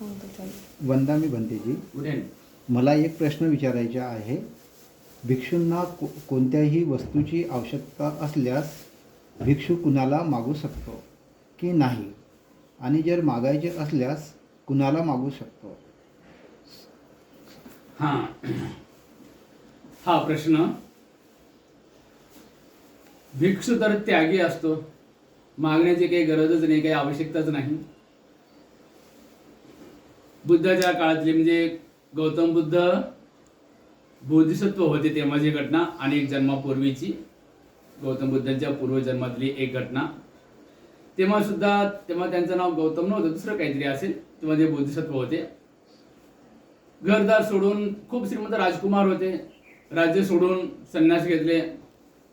वंदा मी बनतेजी मला एक प्रश्न विचारायचा आहे. भिक्षूंना को कोणत्याही वस्तूची आवश्यकता असल्यास भिक्षू कुणाला मागू शकतो की नाही? आणि जर मागायचे असल्यास कुणाला मागू शकतो? हा. हा प्रश्न. भिक्षू तर त्यागी असतो. मागण्याची काही गरजच नाही काही आवश्यकताच नाही. बुद्धाच्या काळातली म्हणजे गौतम बुद्ध बोधिसत्व होते तेव्हाची घटना आणि एक जन्मापूर्वीची गौतम बुद्धांच्या पूर्वजन्मातली एक घटना. तेव्हा सुद्धा तेव्हा त्यांचं नाव गौतम नव्हतं दुसरं काहीतरी असेल तेव्हा ते बोधिसत्व होते. घरदार सोडून खूप श्रीमंत राजकुमार होते. राज्य सोडून संन्यास घेतले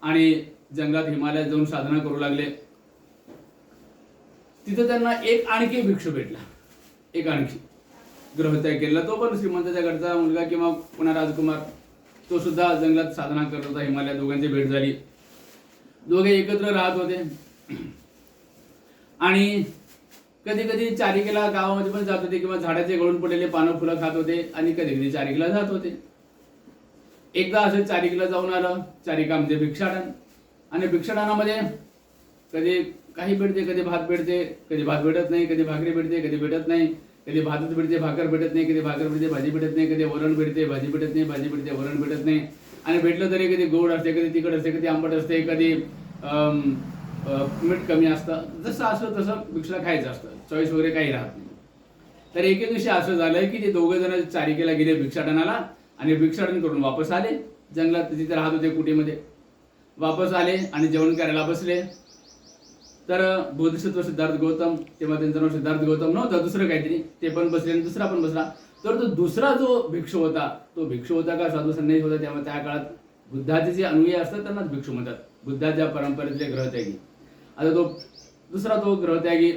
आणि जंगलात हिमालयात जाऊन साधना करू लागले. तिथं त्यांना एक आणखी भिक्षू भेटला. एक आणखी. ग्रहत्याग केला तो पण श्रीमंताच्या घरचा मुलगा किंवा पुन्हा राजकुमार तो सुद्धा जंगलात साधना करत होता हिमालयात दोघांची भेट झाली. दोघे एकत्र राहत होते. आणि कधी कधी चारिकेला गावामध्ये पण जात होते किंवा झाडाचे गळून पडलेले पानं फुलं खात होते आणि कधी कधी चारिकेला जात होते. एकदा असं चारिकेला जाऊन आलं चारिका म्हणजे भिक्षाटन. आणि भिक्षाटनामध्ये कधी काही भेटते कधी भात भेटते कधी भात भेटत नाही कधी भाकरी भेटते कधी भेटत नाही. कधी भातच भेटते भाकर भेटत नाही कधी भाकर भेटते भाजी भेटत नाही कधी वरण भेटते भाजी भेटत नाही भाजी भेटते वरण भेटत नाही. आणि भेटलं तरी कधी गोड असते कधी तिखट असते कधी आंबट असते कधी मीठ कमी असतं. जसं असं तसं भिक्षला खायचं असतं. चॉईस वगैरे काही राहत नाही. तर एके दिवशी असं झालं की ते दोघं जण चारिकेला गेले भिक्षाटनाला आणि भिक्षाटन करून वापस आले. जंगलात तिथे राहत होते कुटीमध्ये वापस आले आणि जेवण करायला बसले. तर बोधिसत्व सिद्धार्थ गौतम तेव्हा त्यांचं नाव सिद्धार्थ गौतम नव्हतं दुसरं काहीतरी. ते पण बसले आणि दुसरा पण बसला. तर तो दुसरा जो भिक्षू होता तो भिक्षू होता का साधू संन्यासी होता तेव्हा त्या काळात बुद्धाचे जे अनुयायी असतात त्यांनाच भिक्षू म्हणतात. बुद्धाच्या परंपरेतले ग्रहत्यागी. आता तो दुसरा तो ग्रहत्यागी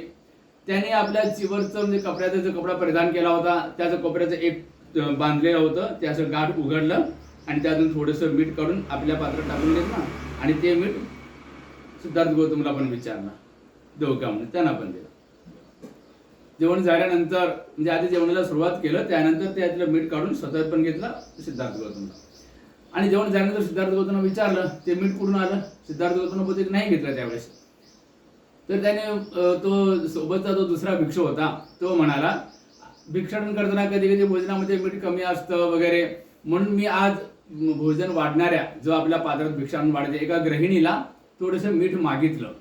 त्याने आपल्या चिवरचं म्हणजे कपड्याचा जो कपडा परिधान केला होता त्याचं कपड्याचं एक बांधलेलं होतं. त्याचं गाठ उघडलं आणि त्यातून थोडंसं मीठ काढून आपल्या पात्रात टाकून घेतलं. आणि ते मीठ सिद्धार्थ गौतमला पण विचारला देऊ म्हणून? त्यांना पण दिला. जेवण झाल्यानंतर म्हणजे आधी जेवणाला सुरुवात केलं त्यानंतर त्यातलं मीठ काढून स्वतः पण घेतलं सिद्धार्थ गौतमला. आणि जेवण झाल्यानंतर सिद्धार्थ गौतमला विचारलं ते मीठ कुठून आलं? सिद्धार्थ गौतम बहुतेक नाही घेतलं त्यावेळेस. तर त्याने तो सोबतचा जो दुसरा भिक्षू होता तो म्हणाला भिक्षाटन करताना कधी कधी भोजनामध्ये मीठ कमी असतं वगैरे. म्हणून मी आज भोजन वाढणाऱ्या जो आपल्या पात्रात भिक्षाटन वाढते एका गृहिणीला थोडंसं मीठ मागितलं.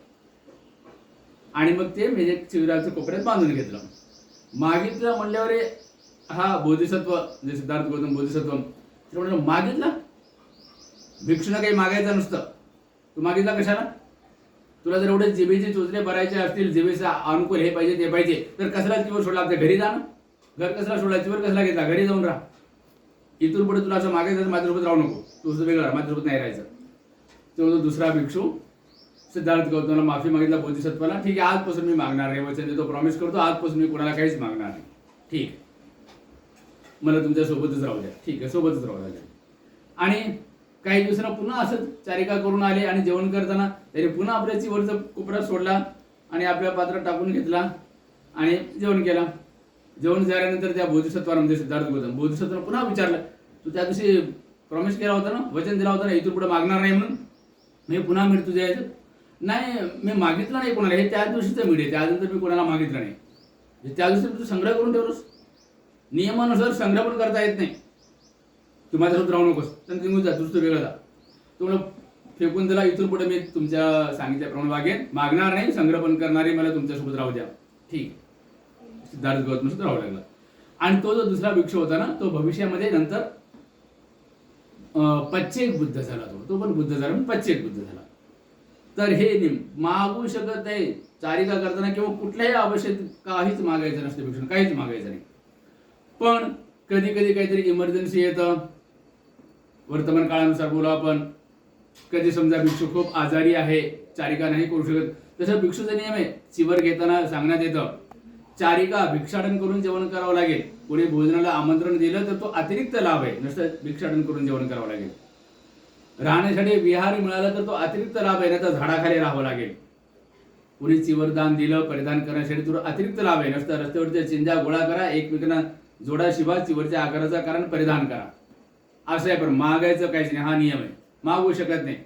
आणि मग ते म्हणजे चिवराचं कोपऱ्यात बांधून घेतलं. मागितलं म्हणल्यावर हा बोधिसत्व जे सिद्धार्थ गौतम बोधिसत्व ते म्हणलं मागितलं? भिक्षूनं काही मागायचं नसतं. तू मागितला कशाला? तुला जर एवढे जिभेचे चोचले भरायचे असतील जिभेचा अनुकूल हे पाहिजे ते पाहिजे तर कसला किंवा सोडला आपल्या घरी जा ना घर कसला सोडला? चिवर कसला घेतला? घरी जाऊन राहा. इथून पुढे तुला असं मागायचं तर माझ्यासोबत राहू नको. तुझं वेगळं माझ्यासोबत नाही राहायचं. तो दुसरा भिक्षू सिद्धार्थ गौतमला माफी मागितला बोधिसत्वाला. ठीक आहे आजपासून मी मागणार नाही वचन देतो प्रॉमिस करतो आजपासून मी कोणाला काहीच मागणार नाही. ठीक आहे. मला तुमच्या सोबतच राहू द्या. ठीक आहे सोबतच राहू द्या. आणि काही दिवसांना पुन्हा असंच चारिका करून आले आणि जेवण करताना त्याने पुन्हा आपल्या चिवरचा कोपरा सोडला आणि आपल्या पात्रात टाकून घेतला आणि जेवण केला. जेवण झाल्यानंतर त्या बोधिसत्वाला म्हणजे सिद्धार्थ गौतम बोधिसत्वाला पुन्हा विचारलं तू त्या दिवशी प्रॉमिस केला होता ना? वचन दिला होता ना? इथून पुढे मागणार नाही म्हणून? मी पुन्हा मिळतो तुझ्या याच्यात नाही मी मागितलं नाही कोणाला. हे त्या दिवशीचं मीठ आहे. त्यानंतर मी कोणाला मागितलं नाही. म्हणजे त्या दिवशी तू संग्रह करून ठेवलोस. नियमानुसार संग्रह पण करता येत नाही. तू माझ्यासोबत राहू नकोस. तर निघून जा. तुझं वेगळं जा. तुम्हाला फेकून दिला इथून पुढे मी तुमच्या सांगितल्याप्रमाणे वागेन. मागणार नाही संग्रह पण करणारे मला तुमच्यासोबत राहू द्या. ठीक. सिद्धार्थ गौतमसोबत राहू लागला. आणि तो जो दुसरा वृक्ष होता ना तो भविष्यामध्ये नंतर पच्चेक बुद्ध झाला तो. तो पण बुद्ध झाला. पण पच्चेक बुद्ध झाला. तर हे नियम. मागू शकत नाही चारिका करताना किंवा कुठल्याही आवश्यक काहीच मागायचं नसतं भिक्षण काहीच मागायचं नाही. पण कधी कधी काहीतरी इमर्जन्सी येतं. वर्तमान काळानुसार बोलू आपण. कधी समजा भिक्षू खूप आजारी आहे चारिका नाही करू शकत तसं भिक्षूचा नियम आहे. चिवर घेताना सांगण्यात येतं चारिका भिक्षाटन करून जेवण करावं लागेल. कोणी भोजनाला आमंत्रण दिलं तर तो अतिरिक्त लाभ आहे. नुसतं भिक्षाटन करून जेवण करावं लागेल. राहण्यासाठी विहार मिळाला तर तो अतिरिक्त लाभ आहे नाही तर झाडाखाली राहावं लागेल. कुणी चिवरदान दिलं परिधान करण्यासाठी तुला अतिरिक्त लाभ आहे. नसतं रस्त्यावरच्या चिंजा गोळा करा एकमेकांना जोडा शिवा चिवरच्या आकाराचा कारण परिधान करा. असं आहे पण मागायचं काहीच नाही हा नियम आहे. मागू शकत नाही.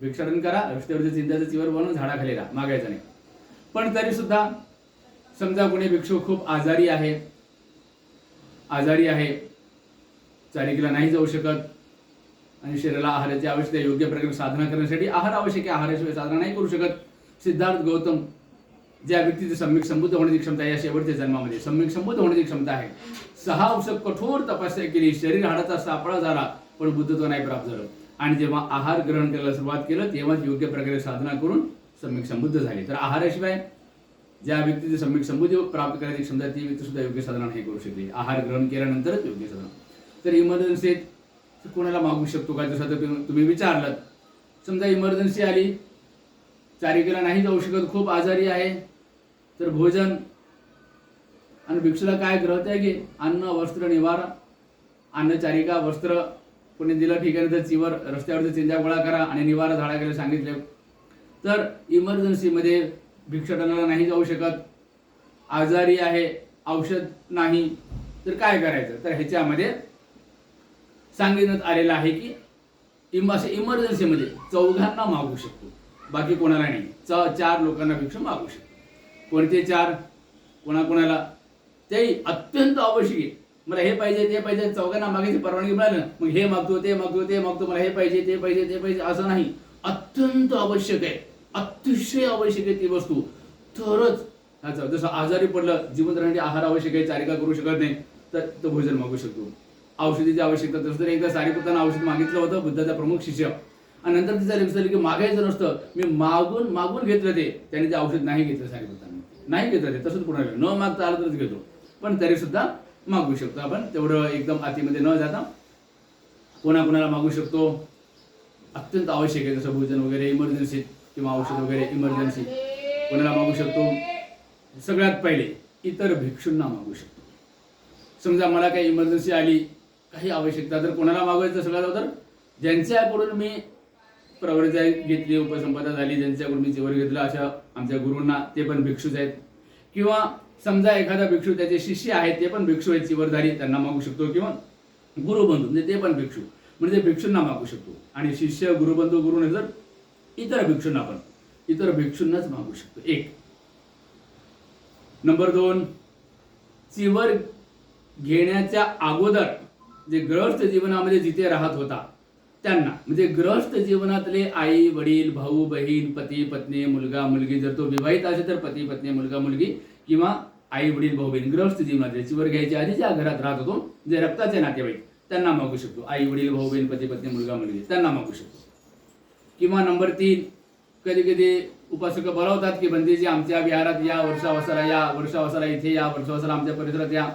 भिक्षाटन करा रस्त्यावरच्या चिंताचं चिवर बनवून झाडाखाली राहा. मागायचं नाही. पण तरी सुद्धा समजा कुणी भिक्षू खूप आजारी आहे आजारी आहे चारिकीला नाही जाऊ शकत आणि शरीराला आहाराची आवश्यकता योग्य प्रकारे साधना करण्यासाठी आहार आवश्यक आहे. आहाराशिवाय साधना नाही करू शकत. सिद्धार्थ गौतम ज्या व्यक्तीची सम्यक संबुद्ध होण्याची क्षमता आहे या शेवटच्या जन्मामध्ये सम्यक संबुद्ध होण्याची क्षमता आहे. सहा वर्ष कठोर तपासण्या केली शरीर हाडाचा सापळा झाला पण बुद्धत्व नाही प्राप्त झालं. आणि जेव्हा आहार ग्रहण करायला सुरुवात केलं तेव्हाच योग्य प्रकारे साधना करून सम्यक संबुद्ध झाली. तर आहाराशिवाय ज्या व्यक्तीची सम्यक संबुद्धी प्राप्त करायची क्षमता आहे, ती व्यक्ती सुद्धा योग्य साधना नाही करू शकते आहार ग्रहण केल्यानंतरच योग्य साधना. तर इमर्जन्सीत कोणाला मागू शकतो का? जसं आता तुम्ही- विचारलात. विचारलं समजा इमर्जन्सी आली. चारिकेला नाही जाऊ शकत खूप आजारी आहे. तर भोजन. आणि भिक्षूला काय ग्रह आहे की? अन्न वस्त्र निवारा. अन्न चारिका वस्त्र. कोणी दिलं ठीक आहे तर चिवर रस्त्यावर चिंजा गोळा करा आणि निवारा झाडाकडे सांगितले. तर इमर्जन्सीमध्ये भिक्षाटनाला नाही जाऊ शकत. आजारी आहे औषध नाही. तर काय करायचं? तर ह्याच्यामध्ये सांगण्यात आलेलं आहे की इम असे इमर्जन्सीमध्ये चौघांना मागू शकतो. बाकी कोणाला नाही. च चार लोकांना भिक्षा मागू शकतो. कोणते चार? कोणाकोणाला? तेही अत्यंत आवश्यक आहे. मला हे पाहिजे ते पाहिजे चौघांना मागायची परवानगी मिळाली ना, मग हे मागतो ते मागतो ते मागतो मला हे पाहिजे ते पाहिजे ते पाहिजे असं नाही. अत्यंत आवश्यक आहे. अतिशय आवश्यक आहे ती वस्तू. तरच ह्याचं जसं आजारी पडलं जिवंत राहण्यासाठी आहार आवश्यक आहे चारिका करू शकत नाही तर तो भोजन मागू शकतो. औषधीची आवश्यकता तसं तर एकदा सारीपुतांना औषध मागितलं होतं बुद्धाचा प्रमुख शिष्य. आणि नंतर तिचा लक्ष की मागायचं नसतं मी मागून मागून घेतलं ते. त्याने ते औषध नाही घेतलं सारीपुतांनी नाही घेतलं ते तसंच कोणाला न मागता आलं तरच घेतो. पण तरी सुद्धा मागू शकतो आपण. तेवढं एकदम आतीमध्ये न जाता कोणाकोणाला मागू शकतो. अत्यंत आवश्यक आहे जसं भोजन वगैरे इमर्जन्सी किंवा औषध वगैरे इमर्जन्सी कोणाला मागू शकतो? सगळ्यात पहिले इतर भिक्षूंना मागू शकतो. समजा मला काही इमर्जन्सी आली काही आवश्यकता. तर कोणाला मागवायचं सगळ्यात तर ज्यांच्याकडून मी प्रवृत्ती घेतली उपसंपदा झाली ज्यांच्याकडून मी जीवन घेतलं अशा आमच्या गुरूंना ते पण भिक्षूच आहेत. किंवा समजा एखादा भिक्षू त्याचे शिष्य आहेत ते पण भिक्षू आहेत चिवरधारी त्यांना मागू शकतो. किंवा गुरुबंधू म्हणजे ते पण भिक्षू. म्हणजे भिक्षूंना मागू शकतो. आणि शिष्य गुरुबंधू गुरु जर इतर भिक्षूंना पण. इतर भिक्षूंनाच मागू शकतो. एक. नंबर दोन. चिवर घेण्याच्या अगोदर जे ग्रहस्थ जीवनामध्ये जिथे राहत होता त्यांना. म्हणजे ग्रहस्थ जीवनातले आई वडील भाऊ बहीण पती पत्नी मुलगा मुलगी जर तो विवाहित असेल तर पती पत्नी मुलगा मुलगी किंवा आई वडील भाऊ बहीण ग्रहस्थ जीवनातले. चिवर घ्यायच्या आधी ज्या घरात राहत होतो जे रक्ताचे नातेवाईक. त्यांना मागू शकतो. आई वडील भाऊ बहीण पती पत्नी मुलगा मुलगी. त्यांना मागू शकतो. किंवा नंबर तीन कधी कधी उपासक बोलावतात की बंदीजी आमच्या विहारात या वर्षावसाला या वर्षावसाला इथे या वर्षावसाला आमच्या परिसरात या.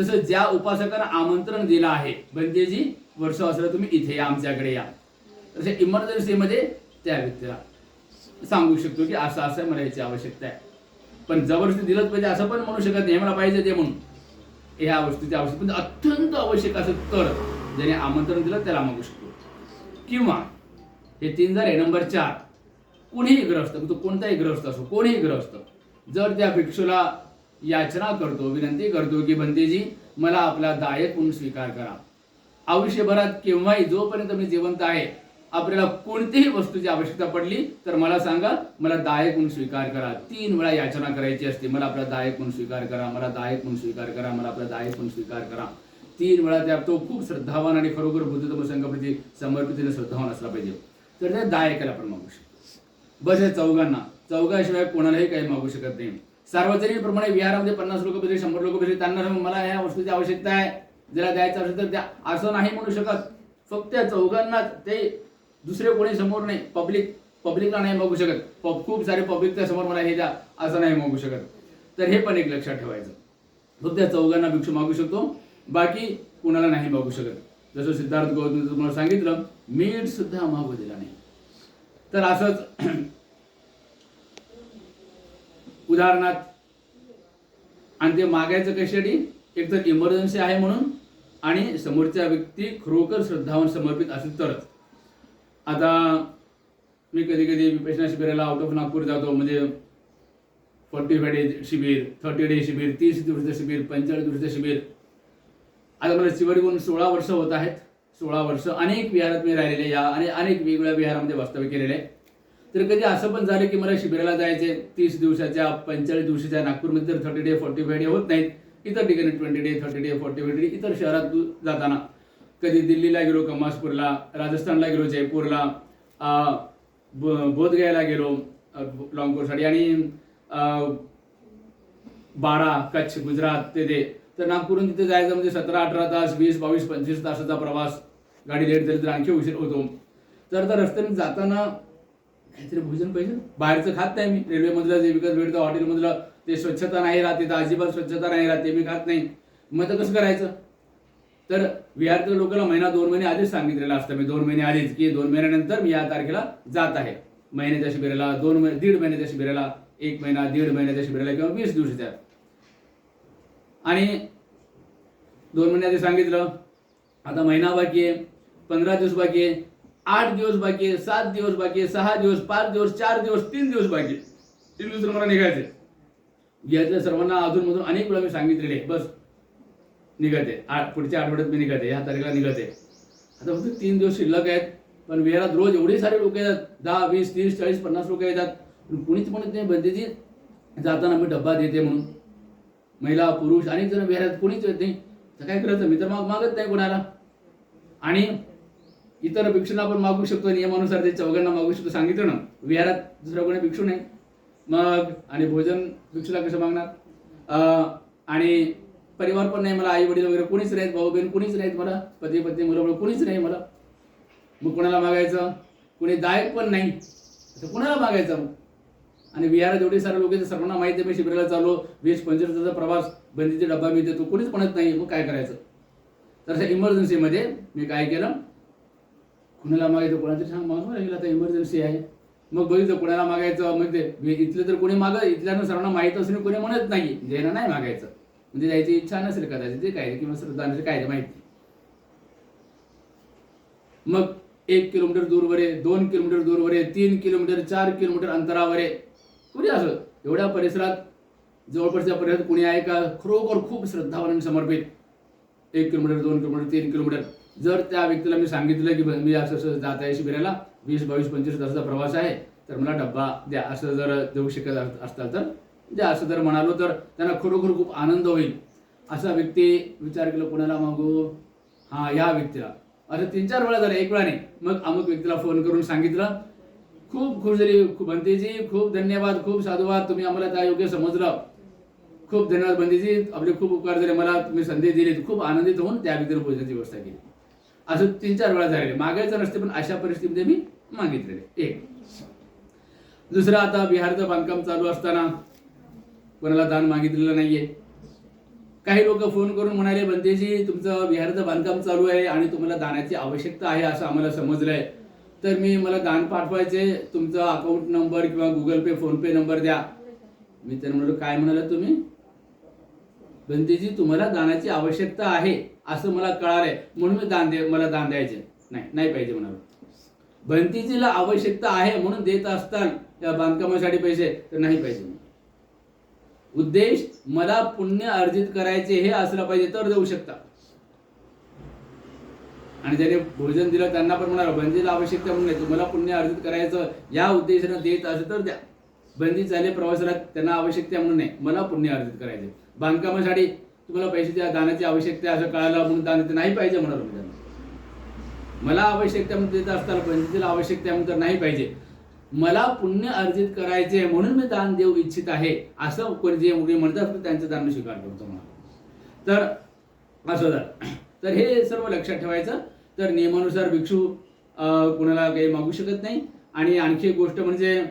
तसं ज्या उपासकांना आमंत्रण दिलं आहे बंदेजी वर्ष असलं तुम्ही इथे या आमच्याकडे या. तसे इमर्जन्सीमध्ये त्या व्यक्तीला सांगू शकतो की असं असं मला याची आवश्यकता आहे. पण जबरदस्ती दिलंच पाहिजे असं पण म्हणू शकत नाही मला पाहिजे ते म्हणून. ह्या वस्तूची आवश्यक म्हणजे अत्यंत आवश्यक असं तर ज्याने आमंत्रण दिलं त्याला मागू शकतो. किंवा हे तीन झाले नंबर चार कोणीही ग्रहस्थ तो कोणताही ग्रहस्थ असो कोणीही ग्रहस्थ जर त्या भिक्षूला याचना करतो विनंती करतो की बंदीजी मला आपला दायक म्हणून स्वीकार करा. आयुष्यभरात केव्हाही जोपर्यंत मी जिवंत आहे आपल्याला कोणतीही वस्तूची आवश्यकता पडली तर मला सांगा मला दायक म्हणून स्वीकार करा. तीन वेळा याचना करायची असते मला आपला दायक म्हणून स्वीकार करा मला दायक म्हणून स्वीकार करा मला आपला दायक म्हणून स्वीकार करा. तीन वेळा त्या तो खूप श्रद्धावान आणि खरोखर बुद्धतम संघाप्रती समर्पितीने श्रद्धावान असला पाहिजे. तर त्या दायकाला आपण मागू शकतो. बस हे चौघांना. चौघाशिवाय कोणालाही काही मागू शकत नाही. सार्वजनिक प्रमाणे विहारामध्ये पन्नास लोक बसले शंभर लोक बसले त्यांना मला ह्या वस्तूची आवश्यकता आहे ज्याला द्यायचं असेल तर द्या. असं नाही म्हणू शकत. फक्त चौघांना ते दुसरे कोणी समोर नाही पब्लिक पब्लिकला नाही मागू शकत. प- खूप सारे पब्लिकच्या समोर मला हे द्या असं नाही मागू शकत. तर हे पण एक लक्षात ठेवायचं. फक्त त्या चौघांना भिक्षू मागू शकतो बाकी कुणाला नाही मागू शकत. जसं सिद्धार्थ गौतम तुम्हाला सांगितलं मीठ सुद्धा मागू दिला नाही. तर असंच उदाहरणार्थ आणि ते मागायचं कशासाठी? एक तर इमर्जन्सी आहे म्हणून आणि समोरच्या व्यक्ती खरोखर श्रद्धावान समर्पित असेल तरच. आता मी कधी कधी विपेशना शिबिराला आउट ऑफ नागपूर जातो म्हणजे फोर्टी फाय डे शिबिर थर्टी डे शिबिर तीस दिवसाचं शिबिर पंचेचाळीस दिवसाचं शिबिर. आता मला शिबिर सोळा वर्ष होत आहेत. सोळा वर्ष अनेक विहारात मी राहिलेले या आणि अनेक वेगवेगळ्या विहारामध्ये वास्तव्य केलेले. आहे तर कधी असं पण झालं की मला शिबिराला जायचे तीस दिवसाच्या पंचेचाळीस दिवसाच्या नागपूरमध्ये तर thirty day forty five day होत नाहीत. इतर ठिकाणी twenty day thirty day forty five day इतर शहरात जाताना. कधी दिल्लीला गेलो कमासपूरला राजस्थानला गेलो जयपूरला बोधगयाला गेलो लॉंग कोर्ससाठी आणि बारा कच्छ गुजरात ते ते. तर नागपूरून तिथे जायचं म्हणजे सतरा अठरा तास वीस बावीस पंचवीस तासाचा प्रवास. गाडी लेट झाली तर आणखी उशीर होतो. तर त्या रस्त्याने जाताना काहीतरी भोजन पाहिजे. बाहेरचं खात नाही मी. रेल्वेमधलं जे विकत भेटतं हॉटेलमधलं ते स्वच्छता नाही राहते तर अजिबात स्वच्छता नाही राहते मी खात नाही. मग तर कसं करायचं? तर विहारच्या लोकांना महिना दोन महिने आधीच सांगितलेलं असतं. मी दोन महिने आधीच की दोन महिन्यानंतर मी या तारखेला जात आहे. महिन्याच्या शिबिराला दोन महिने दीड महिन्याच्या शिबिराला एक महिना दीड महिन्याच्या शिबिराला किंवा वीस दिवसाच्या. आणि दोन महिने आधी सांगितलं आता महिना बाकी आहे पंधरा दिवस बाकी आहे. आठ दिवस बाकी आहे सात दिवस बाकी आहे सहा दिवस पाच दिवस चार दिवस तीन दिवस बाकी आहे. तीन दिवस मला निघायचे यातल्या सर्वांना अजूनमधून अनेक वेळा मी सांगितलेले बस निघते आठ पुढच्या आठवड्यात मी निघते ह्या तारखेला निघते आता फक्त तीन दिवस शिल्लक आहेत पण वेळात रोज एवढे सारे लोक येतात. दहा वीस तीस चाळीस पन्नास लोक येतात. पण कुणीच म्हणत नाही बंदीची जाताना मी डब्बा देते म्हणून. महिला पुरुष अनेक जण विहारात कोणीच येत नाही. तर काय करायचं? मी तर मागत नाही कोणाला. आणि इतर भिक्षूंना आपण मागू शकतो नियमानुसार ते चौघांना मागू शकतो. सांगितलं ना विहारात दुसरा कोणी भिक्षू नाही. मग आणि भोजन भिक्षूला कसं मागणार? आणि परिवार पण नाही मला आई वडील वगैरे कोणीच नाहीत भाऊ बहीण कोणीच नाहीत मला पती पत्नी मुलं मुलं कोणीच नाही मला. मग कोणाला मागायचं? कोणी दायक पण नाही. तर कोणाला मागायचं मग? आणि विहारात एवढे सारे लोक सर्वांना माहिती आहे मी शिबिराला चालू वीस पंचवीसचा प्रवास बंदीचे डब्बा मी देतो कोणीच म्हणत नाही मग काय करायचं? तर अशा इमर्जन्सीमध्ये मी काय केलं? कुणाला मागायचं कोणातरी सांग मागवा लागेल आता इमर्जन्सी आहे. मग बघितलं कोणाला मागायचं म्हणजे मग ते इथलं तर कोणी माग इथल्यानं सर्वांना माहीत असून कोणी म्हणत नाही ज्यांना नाही मागायचं. म्हणजे जायची इच्छा नसेल कदाचित ते काय किंवा श्रद्धा नसेल काय माहिती मग एक किलोमीटर दूरवर आहे दोन किलोमीटर दूरवर आहे तीन किलोमीटर चार किलोमीटर अंतरावर आहे कुणी असं? एवढ्या परिसरात जवळपासच्या परिसरात कुणी आहे का? खरोखर खूप श्रद्धावान आणि समर्पित. एक किलोमीटर दोन किलोमीटर तीन किलोमीटर. जर त्या व्यक्तीला मी सांगितलं की मी असं असं जात आहे शिबिराला वीस बावीस पंचवीस तासाचा प्रवास आहे तर मला डब्बा द्या. असं जर देऊ शकत असताल तर द्या. असं जर म्हणालो तर त्यांना खरोखर खूप आनंद होईल. असा व्यक्ती विचार केला कोणाला मागू? हा या व्यक्तीला. असं तीन चार वेळा झालं. एक वेळाने मग अमुक व्यक्तीला फोन करून सांगितलं. खूप खुश झाली. खूप खूप धन्यवाद. खूप साधुवाद. तुम्ही आम्हाला त्या योग्य समजलं. खूप धन्यवाद बंदीजी. आपले खूप उपकार झाले. मला तुम्ही संधी दिली खूप आनंदित होऊन त्या व्यक्तीला भोजनाची व्यवस्था केली. असं तीन चार वेळा झालेले. मागायचं नसते पण अशा परिस्थितीमध्ये मी मागितलेले. एक. दुसरं आता बिहारचं बांधकाम चालू असताना कोणाला दान मागितलेलं नाहीये. काही लोक फोन करून म्हणाले बंदेजी तुमचं बिहारचं बांधकाम चालू आहे आणि तुम्हाला दानाची आवश्यकता आहे असं आम्हाला समजलंय. तर मी मला दान पाठवायचे. तुमचा अकाउंट नंबर किंवा Google Pay PhonePe number द्या. मी तर म्हणालो काय म्हणाला तुम्ही? बंदेजी तुम्हाला दानाची आवश्यकता आहे. असं मला कळालंय. म्हणून मी दान दे मला दान द्यायचे. नाही नाही पाहिजे म्हणाल. भंतीजीला आवश्यकता आहे म्हणून देत असताना त्या बांधकामासाठी पैसे तर नाही पाहिजे उद्देश मला पुण्य अर्जित करायचे हे असलं पाहिजे तर देऊ शकता. आणि ज्याने भोजन दिलं त्यांना पण म्हणाल बंदीला आवश्यकता म्हणून नाही. तुम्हाला पुण्य अर्जित करायचं या उद्देशानं देत असेल तर द्या. बंदी झाले प्रवासाला त्यांना आवश्यकता म्हणून नाही. मला पुण्य अर्जित करायचे. बांधकामासाठी तुम्हाला द्या दानाची आवश्यकता असं कळालं म्हणून दान देते. नाही पाहिजे म्हणाल मी त्यांना. मला आवश्यकता देत असताना पंचायतीला आवश्यकता म्हणून तर नाही पाहिजे. मला पुण्य अर्जित करायचे म्हणून मी दान देऊ इच्छित आहे. असं कोणी जे मुली म्हणतात त्यांचं दान मी स्वीकार करतो म्हणा. तर असं झालं. तर हे सर्व लक्षात ठेवायचं. तर नियमानुसार भिक्षू कुणाला काही मागू शकत नाही. आणि आणखी एक गोष्ट म्हणजे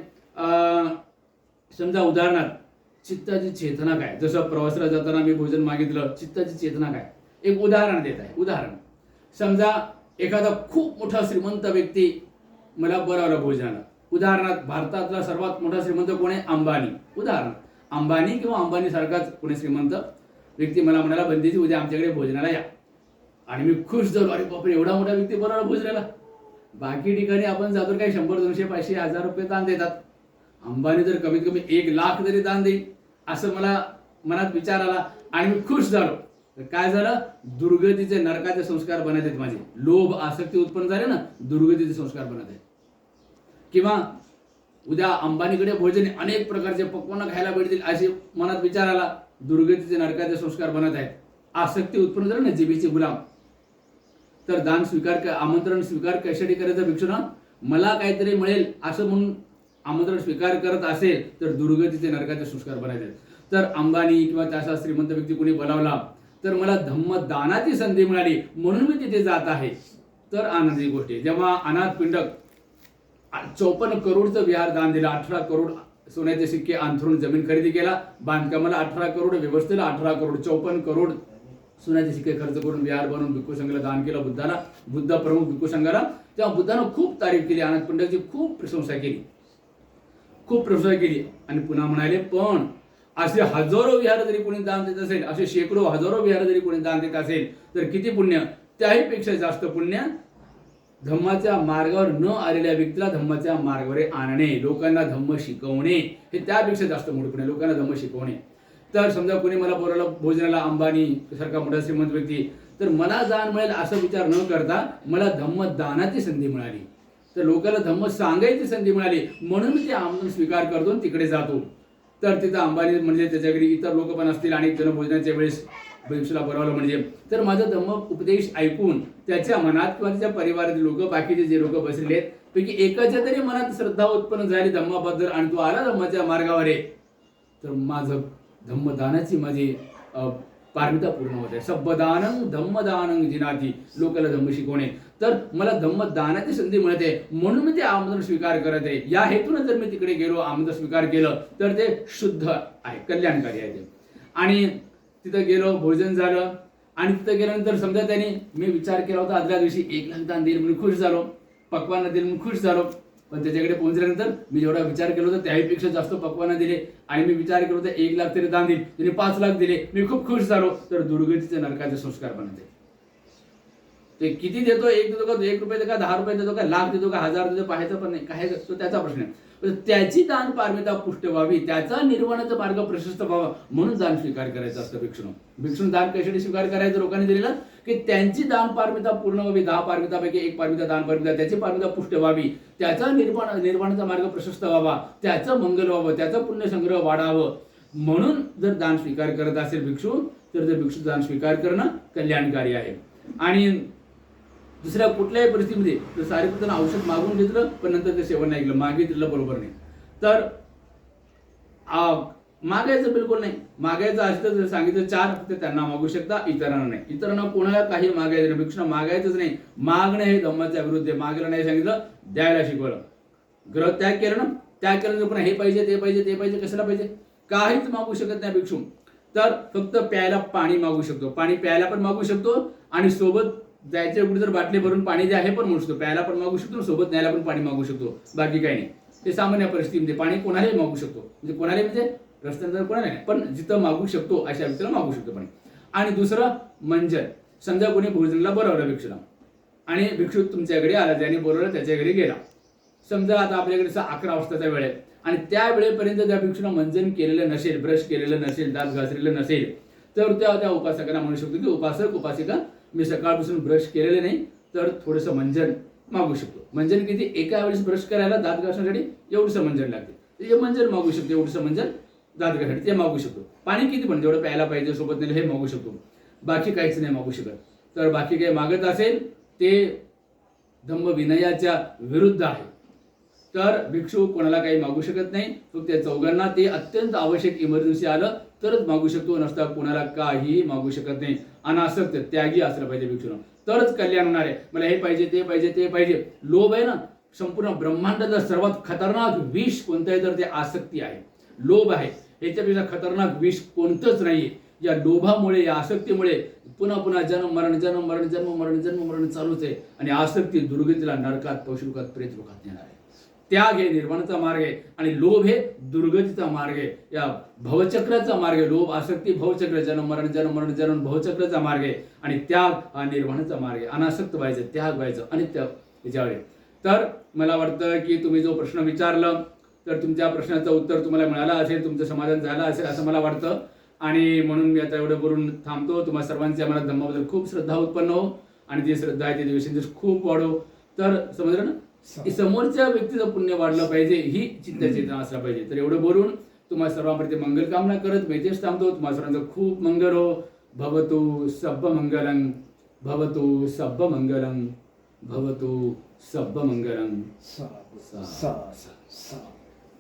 समजा उदाहरणार्थ चित्ताची चेतना काय? जसं प्रवासाला जाताना मी भोजन मागितलं चित्ताची चेतना काय? एक उदाहरण देत आहे उदाहरण. समजा एखादा खूप मोठा श्रीमंत व्यक्ती मला बोलावला भोजनाला. उदाहरणार्थ भारतातला सर्वात मोठा श्रीमंत कोण आहे? अंबानी. उदाहरण. अंबानी किंवा अंबानीसारखाच कोणी श्रीमंत व्यक्ती मला म्हणाला बंदीची उद्या आमच्याकडे भोजनाला या. आणि मी खुश झालो अरे बापरे एवढा मोठा व्यक्ती बरोबर भोजनाला. बाकी ठिकाणी आपण जातो काही शंभर दोनशे पाचशे हजार रुपये दान देतात. अंबानी जर कमीत कमी एक लाख जरी दान देईल असं मला मनात विचार आला आणि मी खुश झालो. तर काय झालं? दुर्गतीचे नरकाचे संस्कार बनत आहेत माझे. लोभ आसक्ती उत्पन्न झाले ना दुर्गतीचे संस्कार बनत आहेत. किंवा उद्या अंबानीकडे भोजन अनेक प्रकारचे पक्वानं खायला भेटतील असे मनात विचार आला. दुर्गतीचे नरकाचे संस्कार बनत आहेत. आसक्ती उत्पन्न झालं ना जिबीचे गुलाम. तर दान स्वीकार आमंत्रण स्वीकार कशासाठी करायचं भिक्षुना? मला काहीतरी मिळेल असं म्हणून आमंत्रण स्वीकार करत असेल तर दुर्गतीचे नरकाचे संस्कार बनायचे तर अंबानी किंवा त्याचा श्रीमंत व्यक्ती कोणी बनवला तर मला धम्म दानाची संधी मिळाली म्हणून मी तिथे जात आहे. तर आनंदी गोष्टी आहे. जेव्हा अनाथ पिंडक चौपन्न करोडचं विहार दान दिलं अठरा करोड सोन्याचे सिक्के अंथरून जमीन खरेदी केला बांधकामाला अठरा करोड व्यवस्थेला अठरा करोड चौपन्न करोड सोन्याचे सिक्के खर्च करून विहार बनवून भिक्खू संघाला दान केलं बुद्धाला बुद्ध प्रमुख भिक्खू संघाला. तेव्हा बुद्धानं खूप तारीफ केली अनाथ पिंडकची खूप प्रशंसा केली. खूप प्रशंसा केली. आणि पुन्हा म्हणाले पण असे हजारो विहार जरी कोणी दान देत असेल असे शेकडो हजारो विहार जरी कोणी दान देत असेल तर किती पुण्य? त्याही पेक्षा जास्त पुण्य धम्माच्या मार्गावर न आलेल्या व्यक्तीला धम्माच्या मार्गावर आणणे लोकांना धम्म शिकवणे हे त्यापेक्षा जास्त मोठं पुण्य लोकांना धम्म शिकवणे. तर समजा कोणी मला बोलायला भोजनाला अंबानी सारखा मोठा श्रीमंत व्यक्ती तर मला दान मिळेल असा विचार न करता मला धम्म दानाची संधी मिळाली. तर लोकांना धम्म सांगायची संधी मिळाली. म्हणून मी ते आमंत्रण स्वीकार करतो आणि तिकडे जातो. तर तिथं अंबानी म्हणजे त्याच्या घरी इतर लोक पण असतील आणि जण भोजनाच्या वेळेस भिक्षुला बरवलं म्हणजे. तर माझा धम्म उपदेश ऐकून त्याच्या मनात किंवा त्याच्या परिवारातील लोक बाकीचे जे लोक बसलेले आहेत पैकी एकाच्या तरी मनात श्रद्धा उत्पन्न झाली धम्माबद्दल आणि तो आला धम्माच्या मार्गावर आहे. तर माझं धम्मदानाची माझी पारमिता पूर्ण होते सब्बदानं धम्मदानं जिनाती लोकाला धम्म शिकवणे. तर मला धम्मदानाची संधी मिळते म्हणून मी ते आमंत्रण स्वीकार करत आहे. या हेतून जर मी तिकडे गेलो आमंत्रण स्वीकार केलं तर ते शुद्ध आहे कल्याणकारी आहे ते. आणि तिथं गेलो भोजन झालं. आणि तिथं गेल्यानंतर समजा त्यांनी मी विचार केला होता आदल्या दिवशी एक लाख दान देईल म्हणून खुश झालो. पक्वाना देईल म्हणून खुश झालो. पण त्याच्याकडे पोहोचल्यानंतर मी जेवढा विचार केला होता त्याहीपेक्षा जास्त पक्वाना दिले. आणि मी विचार केला होता एक लाख तरी दान देईल. त्याने पाच लाख दिले. मी खूप खुश झालो. तर दुर्गतीचे नरकाचे संस्कार बनते. ते किती देतो? एक देतो का? एक रुपये देतो का? दहा रुपये देतो का? लाख देतो का? हजार देतो? पाहायचं पण नाही. काय? तो त्याचा प्रश्न आहे. त्याची दान पारमिता पुष्ट व्हावी त्याचा निर्वाणाचा मार्ग प्रशस्त व्हावा म्हणून दान स्वीकार करायचं असतं भिक्षुन. भिक्षुन दान कशासाठी स्वीकार करायचं? लोकांनी दिलेलं की त्यांची दान पारमिता पूर्ण व्हावी दहा पारमितापैकी एक पारमिता दान पारमिता त्याची पारमिता पुष्ट व्हावी त्याचा निर्माण निर्माणाचा मार्ग प्रशस्त व्हावा त्याचं मंगल व्हावं त्याचं पुण्यसंग्रह वाढावं. म्हणून जर दान स्वीकार करत असेल भिक्षू तर ते भिक्षू दान स्वीकार करणं कल्याणकारी आहे. आणि दुसऱ्या कुठल्याही परिस्थितीमध्ये जर सारीपुत्रानं औषध मागून घेतलं पण नंतर ते सेवन नाही केलं मागितलं बरोबर नाही. तर मागायचं बिलकुल नाही. मागायचं असतं जर सांगितलं चार तर त्यांना मागू शकता इतरांना नाही. इतरांना कोणाला काही मागायचं नाही भिक्षण मागायचंच नाही. मागणं हे धम्माच्या विरुद्ध मागायला मागलं नाही सांगितलं द्यायला शिकवलं. ग्रह त्याग केलं ना त्याग केलं पुन्हा हे पाहिजे ते पाहिजे ते पाहिजे कशाला पाहिजे? काहीच मागू शकत नाही भिक्षू तर फक्त प्यायला पाणी मागू शकतो. पाणी प्यायला पण मागू शकतो आणि सोबत जायच्या कुठे जर बाटली भरून पाणी द्या हे पण म्हणू शकतो. प्यायला पण मागू शकतो सोबत न्यायला पण पाणी मागू शकतो. बाकी काही नाही. ते सामान्य परिस्थितीमध्ये पाणी कोणालाही मागू शकतो. म्हणजे कोणालाही म्हणजे रस्त्यानंतर कोणा नाही पण जिथं मागू शकतो अशा व्यक्तीला मागू शकतो पाणी. आणि दुसरं मंजन समजा कोणी भोजनाला बोलावलं भिक्षुला. आणि भिक्षू तुमच्याकडे आला ज्याने बोलवलं त्याच्या घरी गेला. समजा आता आपल्याकडे सा- अकरा वाजताचा वेळ आहे आणि त्या वेळेपर्यंत त्या भिक्षूनं मंजन केलेलं नसेल ब्रश केलेलं नसेल दात घासलेलं नसेल तर त्या त्या उपासकांना म्हणू शकतो की उपासक उपासिका मी सकाळपासून ब्रश केलेले नाही तर थोडंसं मंजन मागू शकतो. मंजन किती? एका वेळेस ब्रश करायला दात घासण्यासाठी एवढंसं मंजन लागते. हे मंजन मागू शकतो एवढंसं मंजन दात ते मागू शकतो. पाणी किती पण जेवढं प्यायला पाहिजे सोबत नेलं हे मागू शकतो. बाकी काहीच नाही मागू शकत. तर बाकी काही मागत असेल ते धम्म विनयाच्या विरुद्ध आहे. तर भिक्षू कोणाला काही मागू शकत नाही फक्त त्या चौघांना ते अत्यंत आवश्यक इमर्जन्सी आलं तरच मागू शकतो नसता कोणाला काहीही मागू शकत नाही. अनासक्त त्यागी असलं पाहिजे भिक्षूनं. तरच कल्याण होणार आहे. मला हे पाहिजे ते पाहिजे ते पाहिजे. लोभ आहे ना संपूर्ण ब्रह्मांडाचा सर्वात खतरनाक विष कोणतं आहे तर ते आसक्ती आहे. लोभ आहे. याच्यापेक्षा खतरनाक विष कोणतंच नाहीये. या लोभामुळे या आसक्तीमुळे पुन्हा पुन्हा जन्म मरण जन्म मरण जन्म मरण जन्म मरण चालूच आहे. आणि आसक्ती दुर्गतीला नरकात पशुकात प्रेत लोकात नेणार आहे. त्याग हे निर्माणाचा मार्ग आहे आणि लोभ हे दुर्गतीचा मार्ग आहे. या भवचक्राचा मार्ग आहे. लोभ आसक्ती भवचक्र जन्म मरण जन्म मरण जन्म भवचक्राचा मार्ग आहे. आणि त्याग हा निर्वाणाचा मार्ग आहे. अनासक्त व्हायचं त्याग व्हायचं आणि त्या याच्यावर तर मला वाटतं की तुम्ही जो प्रश्न विचारला तर तुमच्या प्रश्नाचं उत्तर तुम्हाला मिळालं असेल तुमचं समाधान झालं असेल असं मला वाटतं. आणि म्हणून मी आता एवढं बोलून थांबतो. तुम्हा सर्वांची आम्हाला धम्माबद्दल खूप श्रद्धा उत्पन्न हो. आणि ती श्रद्धा आहे ती दिवसेंदिवस खूप वाढो. तर समजलं ना? समोरच्या व्यक्तीचं पुण्य वाढलं पाहिजे ही चित्तचेतना असला पाहिजे. तर एवढं बोलून तुम्हाला सर्वांप्रती मंगल कामना करत मी इथेच थांबतो. तुम्हाला सर्वांचं खूप मंगल हो. भवतु सब्ब मंगलं भवतु सब्ब मंगलं भवतु सब्ब मंगलं साधू सा- साधू